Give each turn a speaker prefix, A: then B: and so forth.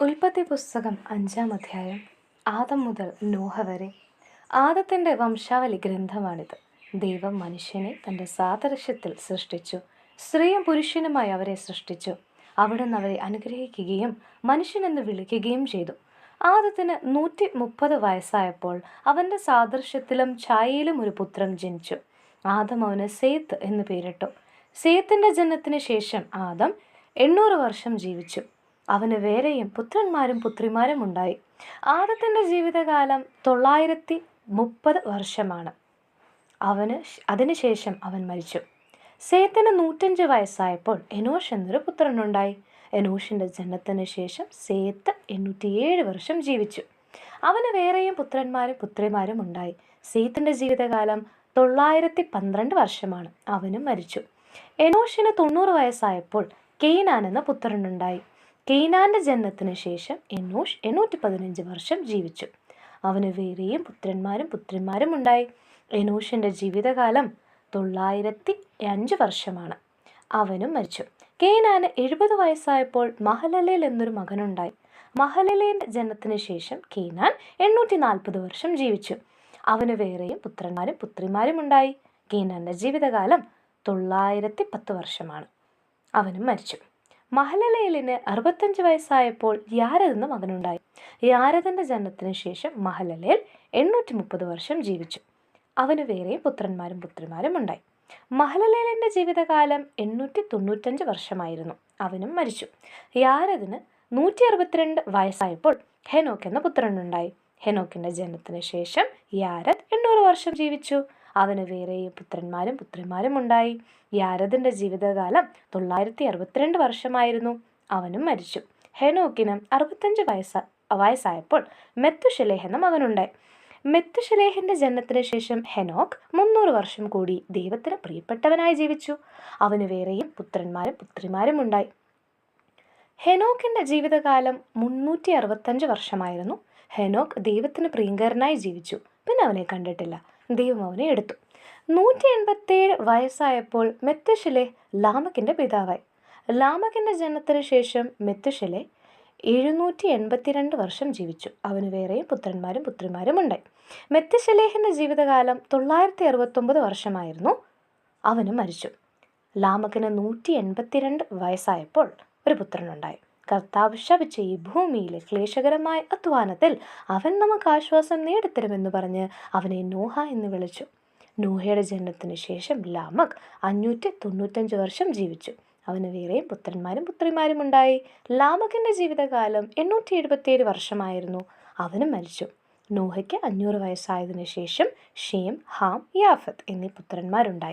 A: ഉൽപ്പത്തി പുസ്തകം അഞ്ചാം അധ്യായം ആദം മുതൽ നോഹ വരെ. ആദത്തിന്റെ വംശാവലി ഗ്രന്ഥമാണിത്. ദൈവം മനുഷ്യനെ തന്റെ സാദൃശ്യത്തിൽ സൃഷ്ടിച്ചു. സ്ത്രീയും പുരുഷനുമായി അവരെ സൃഷ്ടിച്ചു. അവിടുന്ന് അവരെ അനുഗ്രഹിക്കുകയും മനുഷ്യനെന്ന് വിളിക്കുകയും ചെയ്തു. ആദത്തിന് നൂറ്റി മുപ്പത് വയസ്സായപ്പോൾ അവന്റെ സാദൃശ്യത്തിലും ഛായയിലും ഒരു പുത്രൻ ജനിച്ചു. ആദം അവന് സേത്ത് എന്ന് പേരിട്ടു. സേത്തിന്റെ ജനനത്തിന് ശേഷം ആദം എണ്ണൂറ് വർഷം ജീവിച്ചു. അവന് വേറെയും പുത്രന്മാരും പുത്രിമാരും ഉണ്ടായി. ആദത്തിന്റെ ജീവിതകാലം തൊള്ളായിരത്തി മുപ്പത് വർഷമാണ്. അവന് അതിനുശേഷം അവൻ മരിച്ചു. സേത്തിന് നൂറ്റഞ്ച് വയസ്സായപ്പോൾ എനോഷ് എന്നൊരു പുത്രനുണ്ടായി. എനോഷിന്റെ ജനനത്തിന് ശേഷം സേത്ത് എണ്ണൂറ്റിയേഴ് വർഷം ജീവിച്ചു. അവന് വേറെയും പുത്രന്മാരും പുത്രിമാരും ഉണ്ടായി. സേത്തിന്റെ ജീവിതകാലം തൊള്ളായിരത്തി പന്ത്രണ്ട് വർഷമാണ്. അവനും മരിച്ചു. എനോഷിന് തൊണ്ണൂറ് വയസ്സായപ്പോൾ കെയ്നാൻ എന്ന പുത്രനുണ്ടായി. കെയ്നാന്റെ ജനനത്തിന് ശേഷം എനോഷ് എണ്ണൂറ്റി പതിനഞ്ച് വർഷം ജീവിച്ചു. അവന് വേറെയും പുത്രന്മാരും പുത്രിമാരും ഉണ്ടായി. എനോഷിന്റെ ജീവിതകാലം തൊള്ളായിരത്തി അഞ്ച് വർഷമാണ്. അവനും മരിച്ചു. കെയ്നാന് എഴുപത് വയസ്സായപ്പോൾ മഹലലേൽ എന്നൊരു മകനുണ്ടായി. മഹലലേന്റെ ജനനത്തിന് ശേഷം കെയ്നാൻ എണ്ണൂറ്റി നാൽപ്പത് വർഷം ജീവിച്ചു. അവന് വേറെയും പുത്രന്മാരും പുത്രിമാരും ഉണ്ടായി. കെയ്നാന്റെ ജീവിതകാലം തൊള്ളായിരത്തി പത്ത് വർഷമാണ്. അവനും മരിച്ചു. മഹലലേലിന് അറുപത്തഞ്ച് വയസ്സായപ്പോൾ യാരദെന്ന മകനുണ്ടായി യാരതന്റെ ജനനത്തിന് ശേഷം മഹലലേൽ എണ്ണൂറ്റി മുപ്പത് വർഷം ജീവിച്ചു. അവന് വേറെയും പുത്രന്മാരും പുത്രിമാരും ഉണ്ടായി. മഹലലേലിന്റെ ജീവിതകാലം എണ്ണൂറ്റി തൊണ്ണൂറ്റഞ്ച് വർഷമായിരുന്നു. അവനും മരിച്ചു. യാരദിന് നൂറ്റി അറുപത്തിരണ്ട് വയസ്സായപ്പോൾ ഹെനോക്ക് എന്ന പുത്രനുണ്ടായി. ഹെനോക്കിന്റെ ജനനത്തിന് ശേഷം യാരദ് എണ്ണൂറ് വർഷം ജീവിച്ചു. അവന് വേറെയും പുത്രന്മാരും പുത്രിമാരും ഉണ്ടായി. യാരദിന്റെ ജീവിതകാലം തൊള്ളായിരത്തി അറുപത്തിരണ്ട് വർഷമായിരുന്നു. അവനും മരിച്ചു. ഹെനോക്കിന് അറുപത്തഞ്ച് വയസ്സ വയസ്സായപ്പോൾ മെത്തുശിലേഹ് എന്ന മകനുണ്ടായി. മെത്തുഷലേഹിന്റെ ജനനത്തിന് ശേഷം ഹെനോക്ക് മുന്നൂറ് വർഷം കൂടി ദൈവത്തിന് പ്രിയപ്പെട്ടവനായി ജീവിച്ചു. അവന് വേറെയും പുത്രന്മാരും പുത്രിമാരും ഉണ്ടായി. ഹെനോക്കിന്റെ ജീവിതകാലം മുന്നൂറ്റി അറുപത്തഞ്ച് വർഷമായിരുന്നു. ഹെനോക്ക് ദൈവത്തിന് പ്രിയങ്കരനായി ജീവിച്ചു. പിന്നെ അവനെ കണ്ടിട്ടില്ല. ദൈവം എടുത്തു. നൂറ്റി എൺപത്തേഴ് വയസ്സായപ്പോൾ മെത്തുശിലെ ലാമക്കിന്റെ പിതാവായി. ലാമക്കിന്റെ ജനനത്തിന് ശേഷം മെത്തുശിലെ എഴുന്നൂറ്റി എൺപത്തിരണ്ട് വർഷം ജീവിച്ചു. അവന് വേറെയും പുത്രന്മാരും പുത്രിമാരും ഉണ്ടായി. മെത്തുശലേഹിന്റെ ജീവിതകാലം തൊള്ളായിരത്തി അറുപത്തൊമ്പത് വർഷമായിരുന്നു അവനും മരിച്ചു. ലാമക്കിന് നൂറ്റി എൺപത്തിരണ്ട് വയസ്സായപ്പോൾ ഒരു പുത്രനുണ്ടായി. കർത്താവ് ശപിച്ച ഈ ഭൂമിയിലെ ക്ലേശകരമായ അധ്വാനത്തിൽ അവൻ നമുക്ക് ആശ്വാസം നേടിത്തരുമെന്ന് പറഞ്ഞ് അവനെ നോഹ എന്ന് വിളിച്ചു. നോഹയുടെ ജനനത്തിന് ശേഷം ലാമക് അഞ്ഞൂറ്റി തൊണ്ണൂറ്റഞ്ച് വർഷം ജീവിച്ചു. അവന് വേറെയും പുത്രന്മാരും പുത്രിമാരും ഉണ്ടായി. ലാമക്കിന്റെ ജീവിതകാലം എണ്ണൂറ്റി എഴുപത്തിയേഴ് വർഷമായിരുന്നു. അവനും മരിച്ചു. നോഹയ്ക്ക് അഞ്ഞൂറ് വയസ്സായതിനു ശേഷം ഷേം ഹാം യാഫത്ത് എന്നീ പുത്രന്മാരുണ്ടായി.